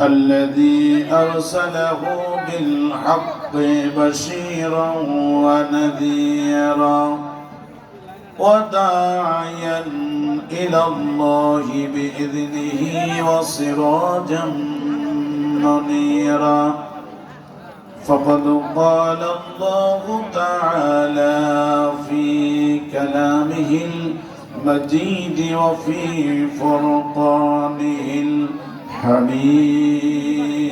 الذي أرسله بالحق بشيرا ونذيرا وداعيا إلى الله بإذنه وسراجا منيرا. فقد قال الله تعالى في كلامه المجيد وفي فرقانه الحميد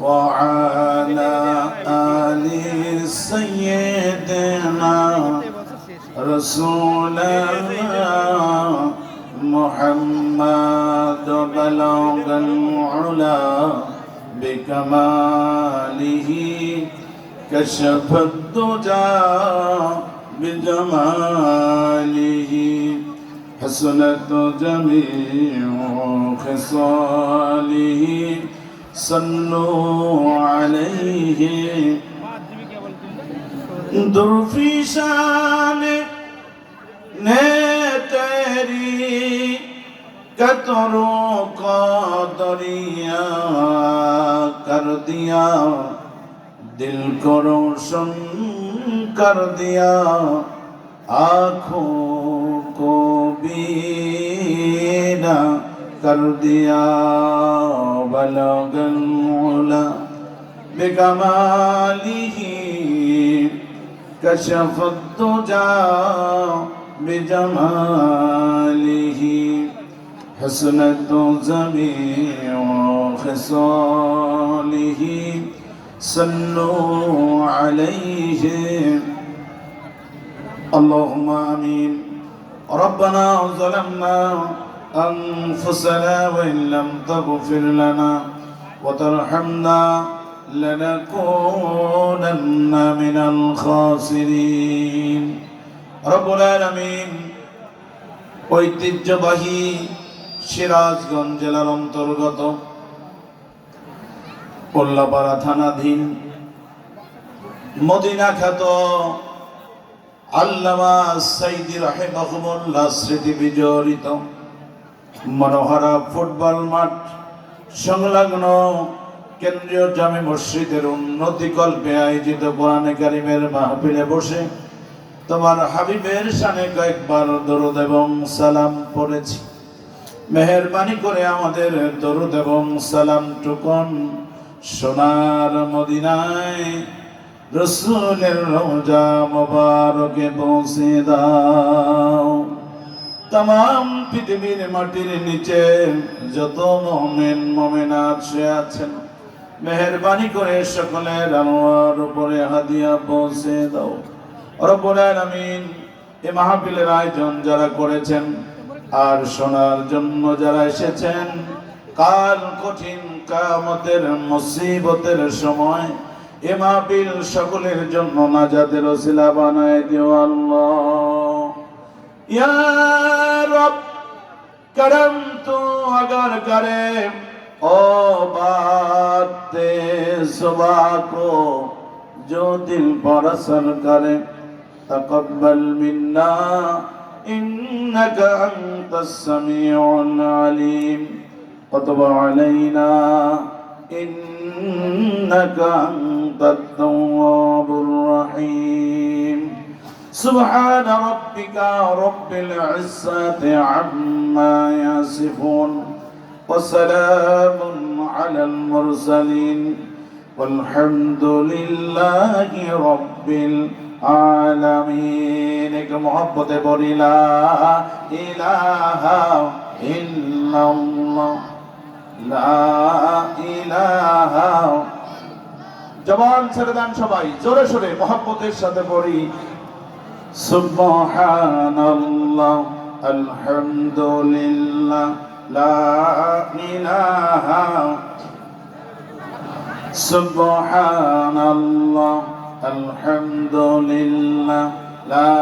وعلى آل سيدنا رسولنا محمد بلغ العلا بكماله كشف الدجى بجماله حسنت جميع خصاله صلوا عليه درفی شان نے تیری قطروں کا دریا کر دیا دل کو روشن کر دیا آنکھوں کو بھی کر دیا بلغ العلا بكماله كشف الدجى بجماله حسنت جميع خصاله صلوا عليه. اللهم آمين. ربنا ظلمنا انفسنا وان لم تغفر لنا وترحمنا لنكونن من الخاسرين رب العالمين ঐতিহ্যবাহী সিরাজগঞ্জ জেলার অন্তর্গত কল্লাপাড়া থানাধীন মদিনা খ্যাত আল্লামা সাইদি রাহেমাহুমুল্লাহ স্মৃতি বিজড়িত মনোহরা ফুটবল মাঠ, সংলগ্ন কেন্দ্রীয় জামে মসজিদের উন্নতি কল্পে আয়োজিত কোরআনে কারিমের মাহফিলে বসে তোমার হাবিবের সানে কয়েকবার দরুদ এবং সালাম পড়েছি। মেহরবানি করে আমাদের দরুদ এবং সালাম টুকন সোনার মদিনায় রসুলের রোজা মোবারকে পৌঁছে দাও। তাম পৃথিবীর মাটির নিচে যত মোমেন, মোমেনাত সে আছেন। মেহরবানি করে সকলের আমার উপরে হাদিয়া পৌঁছে দাও। রব্বুল আলামিন এ মাহফিলের আয়োজন যারা করেছেন আর শোনার জন্য যারা এসেছেন, কাল কঠিন কামতের মুসিবতের সময় এ মাহফিল সকলের জন্য নাজাতের ওসিলা বানায় দিও আল্লাহ। یا رب کرم تو اگر کرے او بات صبح کو جو دل پر اثر کرے تقبل منا انك انت السميع العليم وتب علينا انك انت التواب الرحيم سبحان ربك رب العزة عما يصفون وسلام على المرسلين والحمد لله رب العالمين এক মহব্বতে বলি লা ইলাহা ইল্লাল্লাহ লা ইলাহা জবান ছেড়ে দেন সবাই জোরে সোরে মহব্বতের সাথে পড়ি سبحان الله الحمد لله لا إله. سبحان الله الحمد لله لا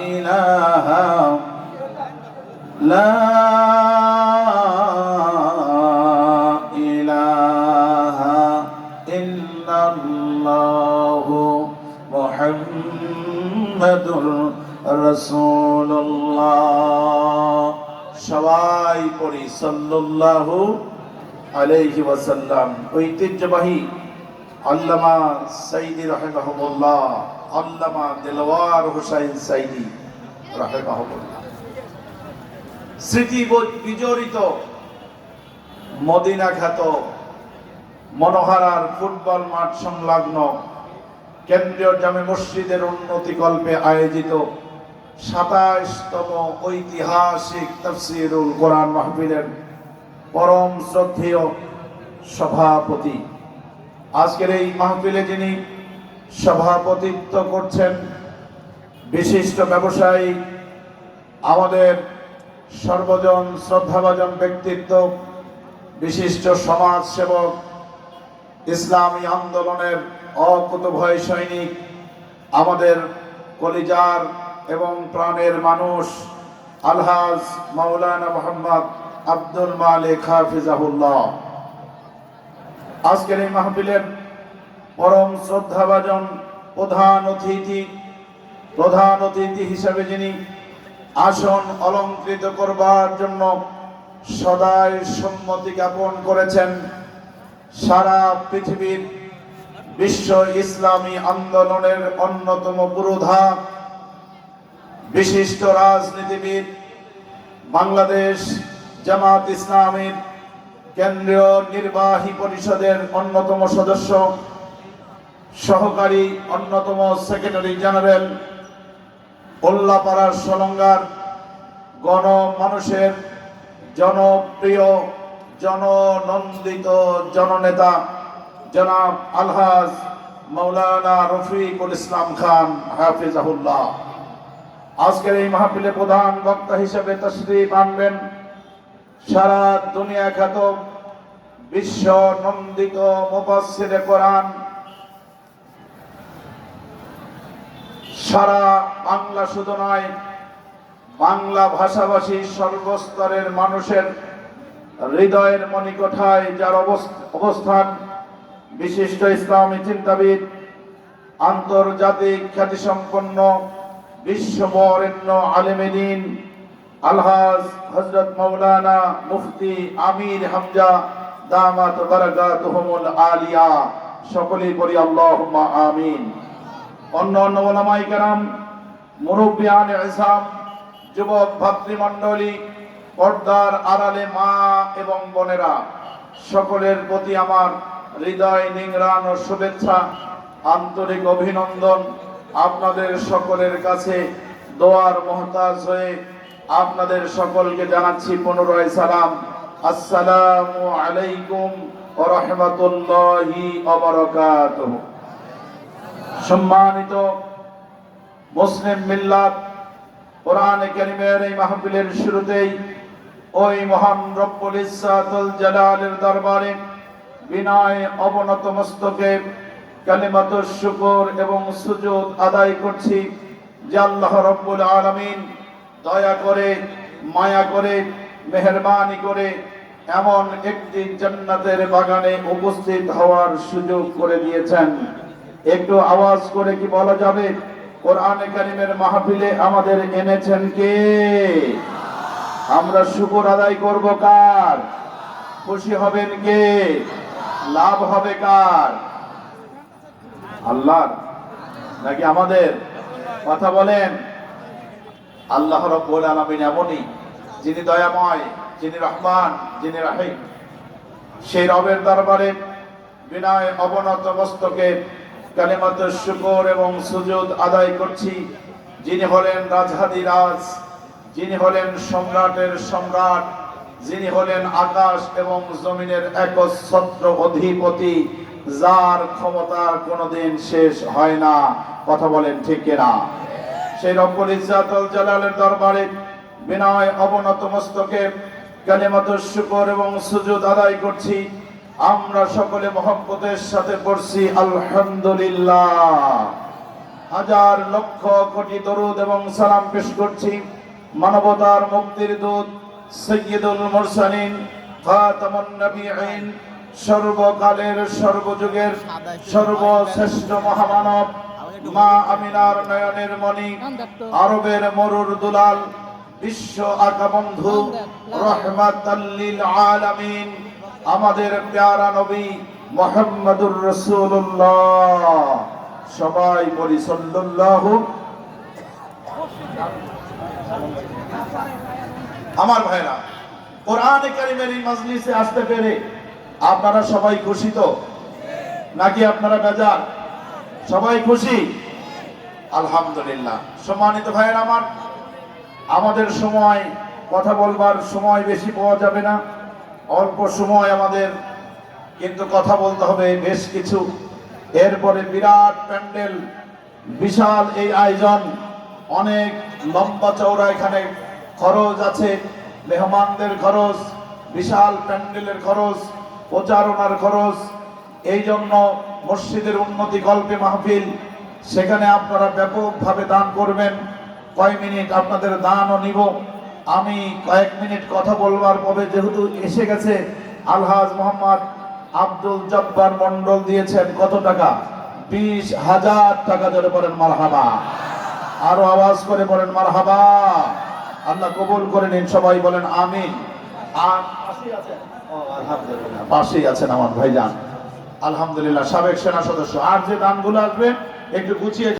إله. لا محمد رسول الله সবাই পড়ি সাল্লাল্লাহু আলাইহি ওয়াসাল্লাম ঐতিহ্যবাহী আল্লামা সাইদি রাহিমাহুল্লাহ আল্লামা দিলওয়ার হোসাইন সাইদি রাহিমাহুল্লাহ স্মৃতি বিজড়িত মদিনা খ্যাত মনোহারার ফুটবল মাঠ সংলগ্ন কেন্দ্রীয় জামে মসজিদের উন্নতি কল্পে আয়োজিত সাতাশতম ঐতিহাসিক তফসিরুল কোরআন মাহফিলের পরম শ্রদ্ধেয় সভাপতি। আজকের এই মাহফিলে যিনি সভাপতিত্ব করছেন, বিশিষ্ট ব্যবসায়ী, আমাদের সর্বজন শ্রদ্ধাভাজন ব্যক্তিত্ব, বিশিষ্ট সমাজ সেবক ইসলামী আন্দোলনের অকুতভয় সৈনিক, আমাদের কলিজার এবং প্রাণের মানুষ, আলহাজ মাওলানা মোহাম্মদ আব্দুল মালিক হাফিজাহুল্লাহ। আজকের এই মাহফিলের পরম শ্রদ্ধাভাজন প্রধান অতিথি প্রধান অতিথি হিসাবে যিনি আসন অলঙ্কৃত করবার জন্য সদাই সম্মতি জ্ঞাপন করেছেন, সারা পৃথিবীর বিশ্ব ইসলামী আন্দোলনের অন্যতম পুরোধা বিশিষ্ট রাজনীতিবিদ বাংলাদেশ জামাত ইসলামের কেন্দ্রীয় নির্বাহী পরিষদের অন্যতম সদস্য, সহকারী অন্যতম সেক্রেটারি জেনারেল, ওল্লাপাড়ার সলঙ্গার গণ মানুষের জনপ্রিয়, জননন্দিত জননেতা জনাব আলহাজ মৌলানা রফিকুল ইসলাম খান হাফিজাহুল্লাহ। আজকের এই মাহফিলে প্রধান বক্তা হিসেবে তশরিফ আনবেন সারা দুনিয়া খ্যাত বিশ্ব নন্দিত মুফাসসিরে কোরআন। সারা বাংলা শুধু নয়, বাংলা ভাষাভাষী সর্বস্তরের মানুষের হৃদয়ের মণিকোঠায় যার অবস- অবস্থান বিশিষ্ট ইসলামী চিন্তাবিদ, আন্তর্জাতিক খ্যাতিসম্পন্ন, বিশ্ববরেণ্য আলেমেদিন আলহাজ হজরত মৌলানা মুফতি আমির হামজা দামাত বারাকাতুহুমুল আলিয়া। সকলেই পড়ি আল্লাহুম্মা আমিন। অন্য অন্য ওলামাই কেরাম মুরব্বিয়ান ইসলাম, যুবক ভাতৃমণ্ডলী, পর্দার আড়ালে মা এবং বোনেরা, সকলের প্রতি আমার হৃদয় নিংরান ও শুভেচ্ছা, আন্তরিক অভিনন্দন আপনাদের সকলের কাছে। দোয়ার মহতাজ হয়ে আপনাদের সকলকে জানাচ্ছি পুনরায় সালাম। আসসালামু আলাইকুম ও রহমতুল্লাহি অবরকাতুহু সম্মানিত মুসলিম মিল্লাত, কোরআন কারিমের এই মাহফিলের শুরুতেই ওই মহান রব্বুল ইসাতুল জালালের দরবারে বিনয় অবনত মস্তকে কালিমাত শুকর এবং সুযোগ আদায় করছি। যে আল্লাহ রব্বুল আলামিন দয়া করে, মায়া করে, মেহরবানি করে এমন একটি জান্নাতের বাগানে উপস্থিত হওয়ার সুযোগ করে দিয়েছেন। একটু আওয়াজ করে কি বলা যাবে? কোরআনে কারিমের মাহফিলে আমাদের এনেছেন কে? আমরা শুকর আদায় করব কার? খুশি হবেন কে? লাভ হবে কার? আল্লাহ নাকি আমাদের? কথা বলেন। আল্লাহ রব্বুল আলামিন এমনই, যিনি দয়াময়, যিনি রহমান, যিনি রাহিম। সেই রবের দরবারে বিনয় অবনত মস্তকে কালিমাত শুকর এবং সুযোগ আদায় করছি। যিনি হলেন রাজহাদি রাজ, যিনি হলেন সম্রাটের সম্রাট। যিনি হলেন আকাশ এবং জমিনের একচ্ছত্র অধিপতি, যার ক্ষমতার কোনোদিন শেষ হয় না। কথা বলেন ঠিক কিনা? সেই রব্বুল ইজ্জাতুল জালালের দরবারে বিনয় অবনত মস্তকে কালিমাত শুকর এবং সুজুদ আদায় করছি। আমরা সকলে মহব্বতের সাথে পড়ছি, আলহামদুলিল্লাহ। হাজার লক্ষ কোটি দরুদ এবং সালাম পেশ করছি। মানবতার মুক্তির দূত সৈয়দুল মুরসালিন, খাতামুন নবীন সর্বকালের, সর্বযুগের, সর্বশ্রেষ্ঠ মহামানব, মা আমিনার নয়নের মণি, আরবের মরুর দুলাল, বিশ্ব আকা বন্ধু রহমাতাল্লিল আলামিন, আমাদের প্যারা নবী মোহাম্মদুর রসুল্লাহ সবাই বলি সাল্লাল্লাহু আমার ভাইরা, কোরআনে কারিমের এই মজলিসে আসতে পেরে আপনারা সবাই খুশি তো? নাকি আপনারা বেজার? সবাই খুশি? আলহামদুলিল্লাহ। সম্মানিত ভাইয়ের আমার, আমাদের সময়, কথা বলবার সময় বেশি পাওয়া যাবে না। অল্প সময় আমাদের, কিন্তু কথা বলতে হবে বেশ কিছু। এরপরে বিরাট প্যান্ডেল, বিশাল এই আয়োজন, অনেক লম্বা চৌড়া এখানে খরচ আছে, মেহমানদের খরচ, বিশাল প্যান্ডেলের খরচ, প্রচারণার খরচ। এই জন্য মসজিদের উন্নতি গল্পে মাহফিল, সেখানে আপনারা ব্যাপকভাবে দান করবেন। কয় মিনিট আপনাদের দানও নিব। আমি কয়েক মিনিট কথা বলবার পরে যেহেতু এসে গেছে, আলহাজ মোহাম্মদ আব্দুল জব্বার মন্ডল দিয়েছেন কত টাকা? বিশ হাজার টাকা ধরে পড়েন মারহাবা। আরও আওয়াজ করে বলেন মারহাবা। আল্লাহ কবুল করে নিন, সবাই বলেন আমিন। আর পাশেই আছেন? আমার ভাইজান। আলহামদুলিল্লাহ, সাবেক সেনা সদস্য। আর যে দানগুলো আসবে, একটু গুছিয়ে